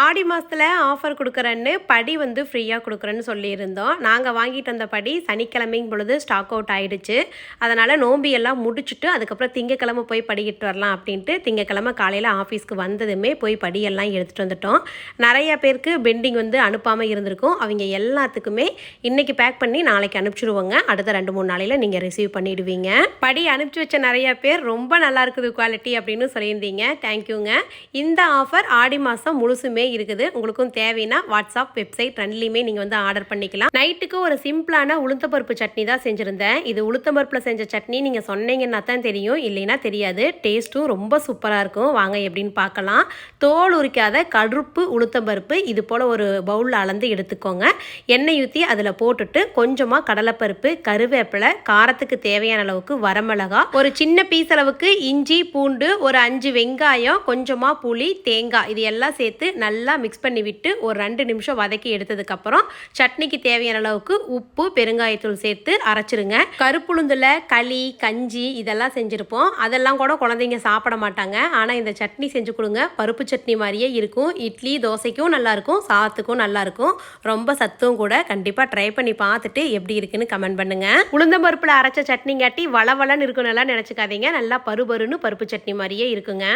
ஆடி மாதத்தில் ஆஃபர் கொடுக்குறேன்னு படி வந்து ஃப்ரீயாக கொடுக்குறேன்னு சொல்லியிருந்தோம். நாங்கள் வாங்கிட்டு வந்த படி சனிக்கிழமைங்க பொழுது ஸ்டாக் அவுட் ஆகிடுச்சு அதனால் நோம்பி எல்லாம் முடிச்சுட்டு அதுக்கப்புறம் திங்கக்கிழமை போய் படிக்கிட்டு வரலாம் அப்படின்ட்டு திங்கக்கிழமை காலையில் ஆஃபீஸ்க்கு வந்ததுமே போய் படியெல்லாம் எடுத்துகிட்டு வந்துட்டோம். நிறைய பேருக்கு பெண்டிங் வந்து அனுப்பாமல் இருந்திருக்கும். அவங்க எல்லாத்துக்குமே இன்றைக்கி பேக் பண்ணி நாளைக்கு அனுப்பிச்சிடுவோங்க அடுத்த ரெண்டு மூணு நாளையில் நீங்கள் ரிசீவ் பண்ணிடுவீங்க. படி அனுப்பிச்சி வச்ச நிறைய பேர் ரொம்ப நல்லா இருக்குது குவாலிட்டி அப்படின்னு சொல்லியிருந்தீங்க. தேங்க்யூங்க இந்த ஆஃபர் ஆடி மாதம் முழுசுமே இருக்குது. உங்களுக்கும் தேவைன்னா வாட்ஸ்அப் வெப்சைட் ரெண்டுலையுமே நீங்கள் வந்து ஆர்டர் பண்ணிக்கலாம். நைட்டுக்கு ஒரு சிம்பிளான உளுத்தப்பருப்பு சட்னி தான் செஞ்சுருந்தேன். இது உளுத்தம்பருப்பில் செஞ்ச சட்னி நீங்கள் சொன்னீங்கன்னா தான் தெரியும். இல்லைன்னா தெரியாது. டேஸ்ட்டும் ரொம்ப சூப்பராக இருக்கும். வாங்க எப்படின்னு பார்க்கலாம். தோல் உரிக்காத கருப்பு உளுத்தம்பருப்பு இது போல் ஒரு பவுலில் அளந்து எடுத்துக்கோங்க. எண்ணெய் ஊற்றி அதில் போட்டுட்டு கொஞ்சமாக கடலைப்பருப்பு கருவேப்பிலை காரத்துக்கு தேவையான அளவுக்கு வரமிளகா ஒரு சின்ன பீஸ் அளவுக்கு இஞ்சி பூண்டு ஒரு அஞ்சு வெங்காயம் கொஞ்சமாக புளி தேங்காய் இது எல்லாம் சேர்த்து நல்லா நல்லா மிக்ஸ் பண்ணி விட்டு ஒரு ரெண்டு நிமிஷம் வதக்கி எடுத்ததுக்கப்புறம் சட்னிக்கு தேவையான அளவுக்கு உப்பு பெருங்காயத்தூள் சேர்த்து அரைச்சிருங்க. கருப்புளுந்தில் களி கஞ்சி இதெல்லாம் செஞ்சுருப்போம். அதெல்லாம் கூட குழந்தைங்க சாப்பிட மாட்டாங்க. ஆனால் இந்த சட்னி செஞ்சு கொடுங்க. பருப்பு சட்னி மாதிரியே இருக்கும். இட்லி தோசைக்கும் நல்லாயிருக்கும் சாத்துக்கும் நல்லாயிருக்கும் ரொம்ப சத்தும் கூட. கண்டிப்பாக ட்ரை பண்ணி பார்த்துட்டு எப்படி இருக்குன்னு கமெண்ட் பண்ணுங்கள் உளுந்தம்பருப்பில் அரைச்ச சட்னிங்காட்டி வளவளன்னு இருக்குன்னு எல்லாம் நினச்சிக்காதீங்க. நல்லா பருபருன்னு பருப்பு சட்னி மாதிரியே இருக்குங்க.